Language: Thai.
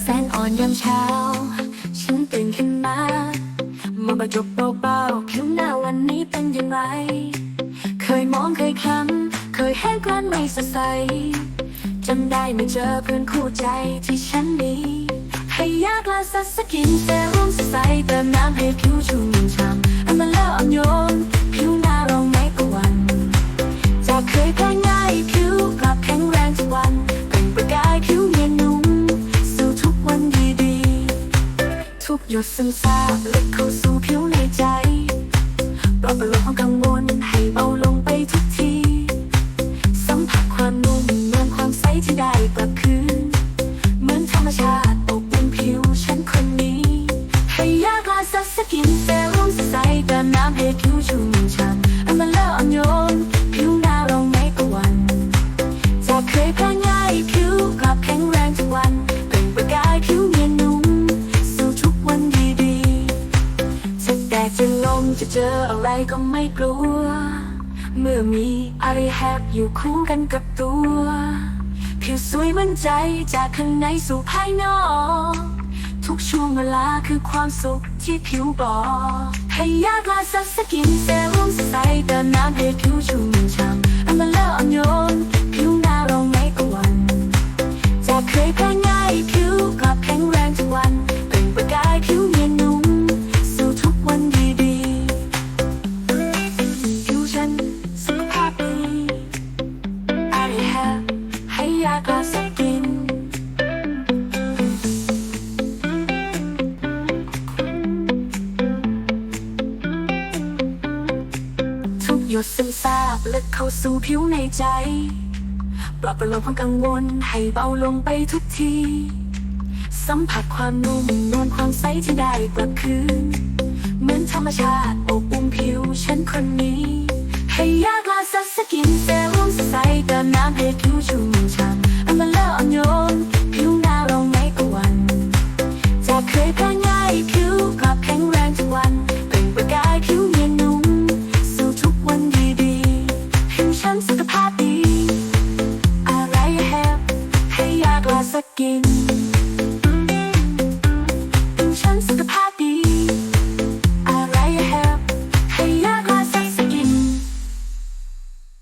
แสงอ่อนยามเช้า ฉันตื่นขึ้นมามองกระจกเบาๆผิวหน้าวันนี้เป็นอย่างไร เคยมองเคยคล้ำเคยเห็นกลันไม่สดใสจำได้ไม่เจอเพื่อนคู่ใจที่ฉันมีให้ยากลาสักสกินเซรุ่มสดใสเติมน้ำให้ผิวชุ่ม หยดซึมซาบลึกเข้าสู่ผิว เจออะไรก็ไม่กลัว เมื่อมีอะไรแฮปอยู่คู่กันกับตัวผิวสวยมั่นใจจากข้างในสู่ภายนอก ทุกช่วงเวลาคือความสุขที่ผิวบอกให้ยากลาสักสกินเซ กลาสักกิน ทุกหยดซึมซาบลึกเข้าสู่ผิวในใจปลอบประโลมความกังวลให้เบาลงไปทุกที สัมผัสความนุ่มนวลความใสที่ได้กลับคืน เหมือนธรรมชาติอบอุ่นผิวฉันคนนี้ ให้ยากลาสักสกินเซรุ่มใสเติมน้ำให้ผิว